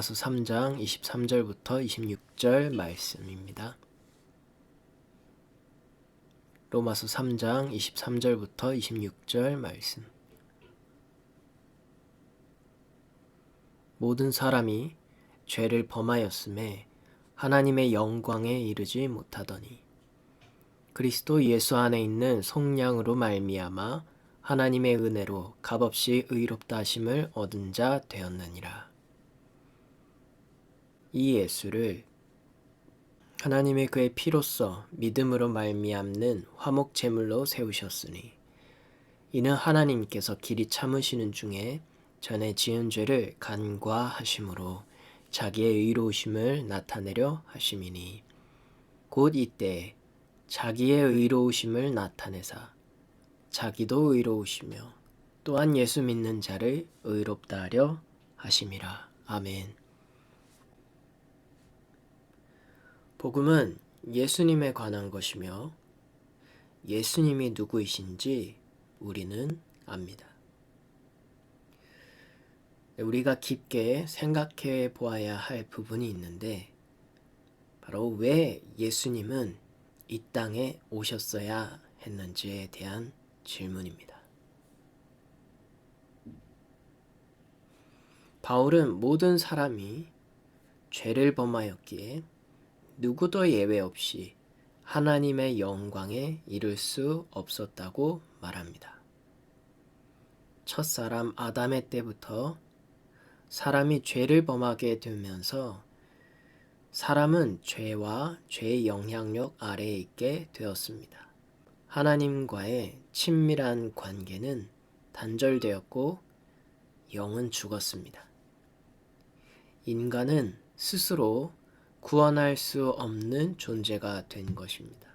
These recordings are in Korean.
로마서 3장 23절부터 26절 말씀입니다. 로마서 3장 23절부터 26절 말씀. 모든 사람이 죄를 범하였음에 하나님의 영광에 이르지 못하더니 그리스도 예수 안에 있는 속량으로 말미암아 하나님의 은혜로 값없이 의롭다 하심을 얻은 자 되었느니라. 이 예수를 하나님의 그의 피로써 믿음으로 말미암는 화목 제물로 세우셨으니 이는 하나님께서 길이 참으시는 중에 전에 지은 죄를 간과하심으로 자기의 의로우심을 나타내려 하심이니 곧 이때 자기의 의로우심을 나타내사 자기도 의로우시며 또한 예수 믿는 자를 의롭다 하려 하심이라. 아멘. 복음은 예수님에 관한 것이며 예수님이 누구이신지 우리는 압니다. 우리가 깊게 생각해 보아야 할 부분이 있는데 바로 왜 예수님은 이 땅에 오셨어야 했는지에 대한 질문입니다. 바울은 모든 사람이 죄를 범하였기에 누구도 예외 없이 하나님의 영광에 이를 수 없었다고 말합니다. 첫사람 아담의 때부터 사람이 죄를 범하게 되면서 사람은 죄와 죄의 영향력 아래에 있게 되었습니다. 하나님과의 친밀한 관계는 단절되었고 영은 죽었습니다. 인간은 스스로 구원할 수 없는 존재가 된 것입니다.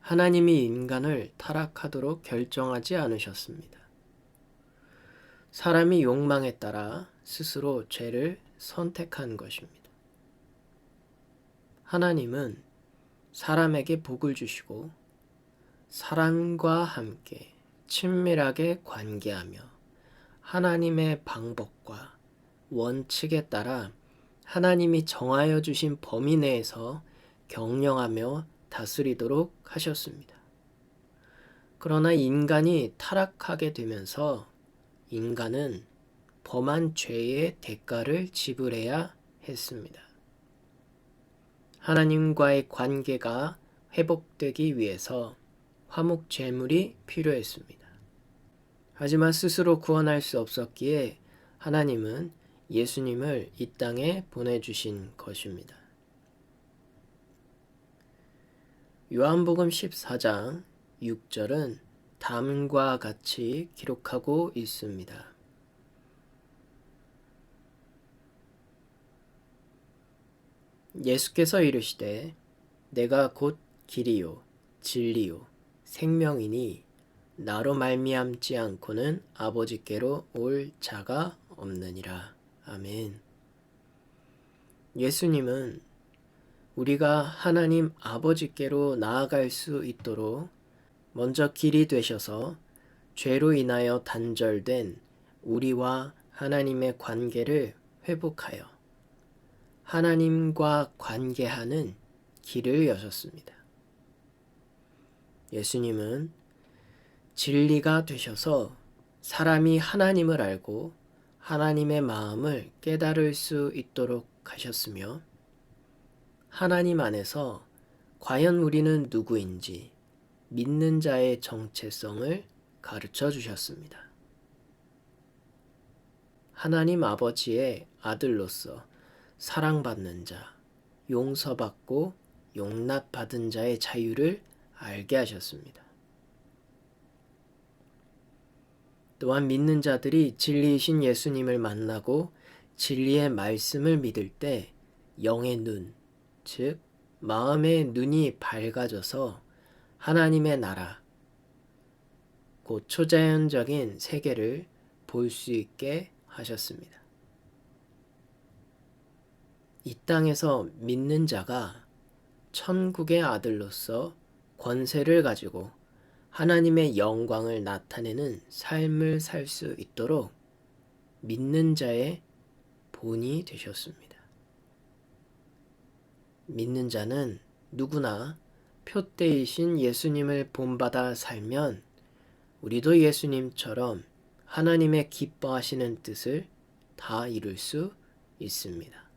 하나님이 인간을 타락하도록 결정하지 않으셨습니다. 사람이 욕망에 따라 스스로 죄를 선택한 것입니다. 하나님은 사람에게 복을 주시고 사람과 함께 친밀하게 관계하며 하나님의 방법과 원칙에 따라 하나님이 정하여 주신 범위 내에서 경영하며 다스리도록 하셨습니다. 그러나 인간이 타락하게 되면서 인간은 범한 죄의 대가를 지불해야 했습니다. 하나님과의 관계가 회복되기 위해서 화목 제물이 필요했습니다. 하지만 스스로 구원할 수 없었기에 하나님은 예수님을 이 땅에 보내주신 것입니다. 요한복음 14장 6절은 다음과 같이 기록하고 있습니다. 예수께서 이르시되 내가 곧 길이요 진리요 생명이니 나로 말미암지 않고는 아버지께로 올 자가 없느니라. 아멘. 예수님은 우리가 하나님 아버지께로 나아갈 수 있도록 먼저 길이 되셔서 죄로 인하여 단절된 우리와 하나님의 관계를 회복하여 하나님과 관계하는 길을 여셨습니다. 예수님은 진리가 되셔서 사람이 하나님을 알고 하나님의 마음을 깨달을 수 있도록 하셨으며 하나님 안에서 과연 우리는 누구인지 믿는 자의 정체성을 가르쳐 주셨습니다. 하나님 아버지의 아들로서 사랑받는 자, 용서받고 용납받은 자의 자유를 알게 하셨습니다. 또한 믿는 자들이 진리이신 예수님을 만나고 진리의 말씀을 믿을 때 영의 눈, 즉, 마음의 눈이 밝아져서 하나님의 나라, 곧 초자연적인 세계를 볼 수 있게 하셨습니다. 이 땅에서 믿는 자가 천국의 아들로서 권세를 가지고 하나님의 영광을 나타내는 삶을 살 수 있도록 믿는 자의 본이 되셨습니다. 믿는 자는 누구나 표대이신 예수님을 본받아 살면 우리도 예수님처럼 하나님의 기뻐하시는 뜻을 다 이룰 수 있습니다.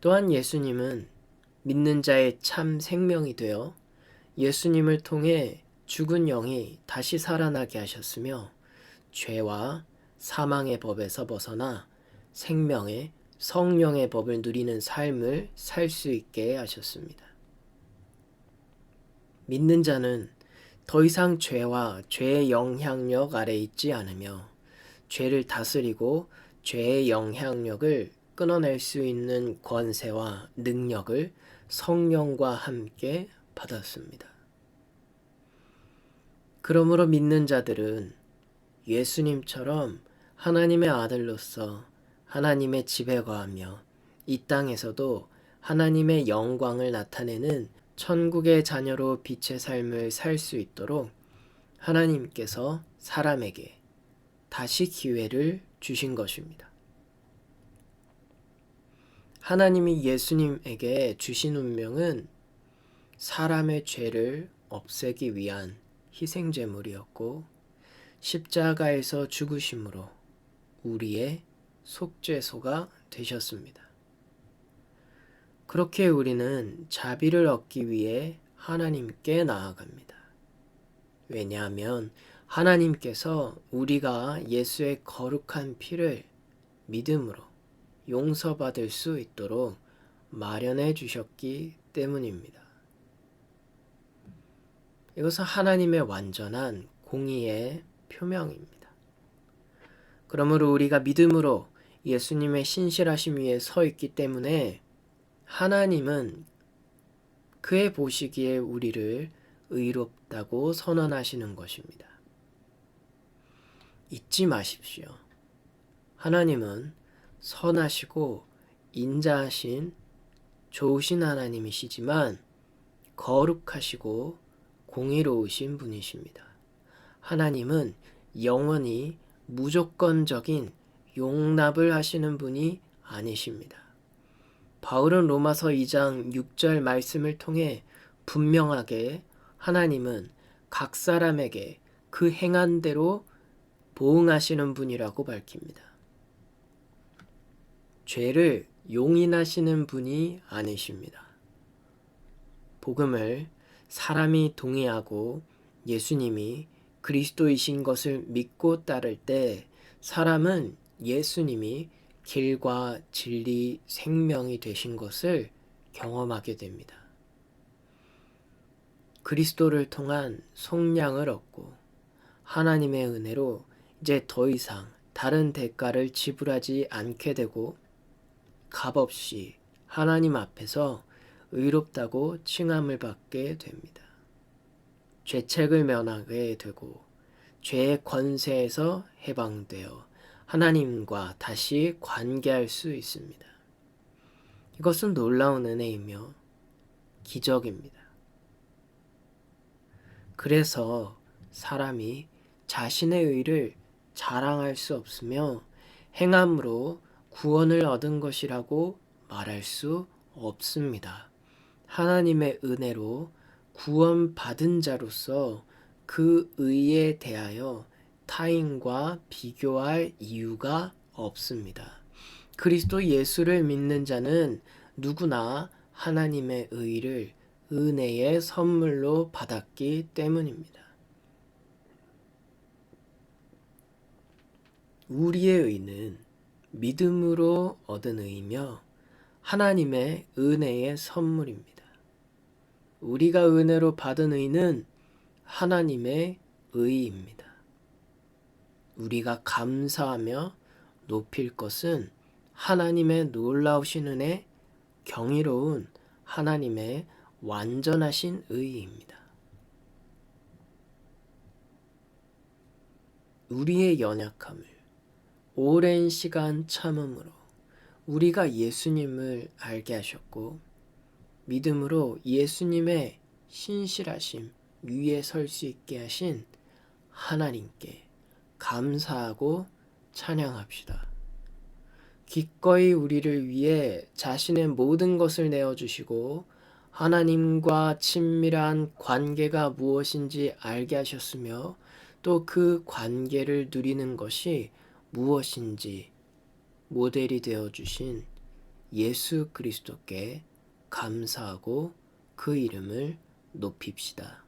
또한 예수님은 믿는 자의 참 생명이 되어 예수님을 통해 죽은 영이 다시 살아나게 하셨으며 죄와 사망의 법에서 벗어나 생명의 성령의 법을 누리는 삶을 살 수 있게 하셨습니다. 믿는 자는 더 이상 죄와 죄의 영향력 아래 있지 않으며 죄를 다스리고 죄의 영향력을 끊어낼 수 있는 권세와 능력을 성령과 함께 받았습니다. 그러므로 믿는 자들은 예수님처럼 하나님의 아들로서 하나님의 집에 거하며 이 땅에서도 하나님의 영광을 나타내는 천국의 자녀로 빛의 삶을 살 수 있도록 하나님께서 사람에게 다시 기회를 주신 것입니다. 하나님이 예수님에게 주신 운명은 사람의 죄를 없애기 위한 희생 제물이었고 십자가에서 죽으심으로 우리의 속죄소가 되셨습니다. 그렇게 우리는 자비를 얻기 위해 하나님께 나아갑니다. 왜냐하면 하나님께서 우리가 예수의 거룩한 피를 믿음으로 용서받을 수 있도록 마련해 주셨기 때문입니다. 이것은 하나님의 완전한 공의의 표명입니다. 그러므로 우리가 믿음으로 예수님의 신실하심 위에 서 있기 때문에 하나님은 그의 보시기에 우리를 의롭다고 선언하시는 것입니다. 잊지 마십시오. 하나님은 선하시고 인자하신 좋으신 하나님이시지만 거룩하시고 공의로우신 분이십니다. 하나님은 영원히 무조건적인 용납을 하시는 분이 아니십니다. 바울은 로마서 2장 6절 말씀을 통해 분명하게 하나님은 각 사람에게 그 행한 대로 보응하시는 분이라고 밝힙니다. 죄를 용인하시는 분이 아니십니다. 복음을 사람이 동의하고 예수님이 그리스도이신 것을 믿고 따를 때 사람은 예수님이 길과 진리, 생명이 되신 것을 경험하게 됩니다. 그리스도를 통한 속량을 얻고 하나님의 은혜로 이제 더 이상 다른 대가를 지불하지 않게 되고 값없이 하나님 앞에서 의롭다고 칭함을 받게 됩니다. 죄책을 면하게 되고 죄의 권세에서 해방되어 하나님과 다시 관계할 수 있습니다. 이것은 놀라운 은혜이며 기적입니다. 그래서 사람이 자신의 의를 자랑할 수 없으며 행함으로 구원을 얻은 것이라고 말할 수 없습니다. 하나님의 은혜로 구원받은 자로서 그 의에 대하여 타인과 비교할 이유가 없습니다. 그리스도 예수를 믿는 자는 누구나 하나님의 의를 은혜의 선물로 받았기 때문입니다. 우리의 의는 믿음으로 얻은 의이며 하나님의 은혜의 선물입니다. 우리가 은혜로 받은 의는 하나님의 의입니다. 우리가 감사하며 높일 것은 하나님의 놀라우신 은혜, 경이로운 하나님의 완전하신 의입니다. 우리의 연약함을 오랜 시간 참음으로 우리가 예수님을 알게 하셨고 믿음으로 예수님의 신실하심 위에 설 수 있게 하신 하나님께 감사하고 찬양합시다. 기꺼이 우리를 위해 자신의 모든 것을 내어주시고 하나님과 친밀한 관계가 무엇인지 알게 하셨으며 또 그 관계를 누리는 것이 무엇인지 모델이 되어 주신 예수 그리스도께 감사하고 그 이름을 높입시다.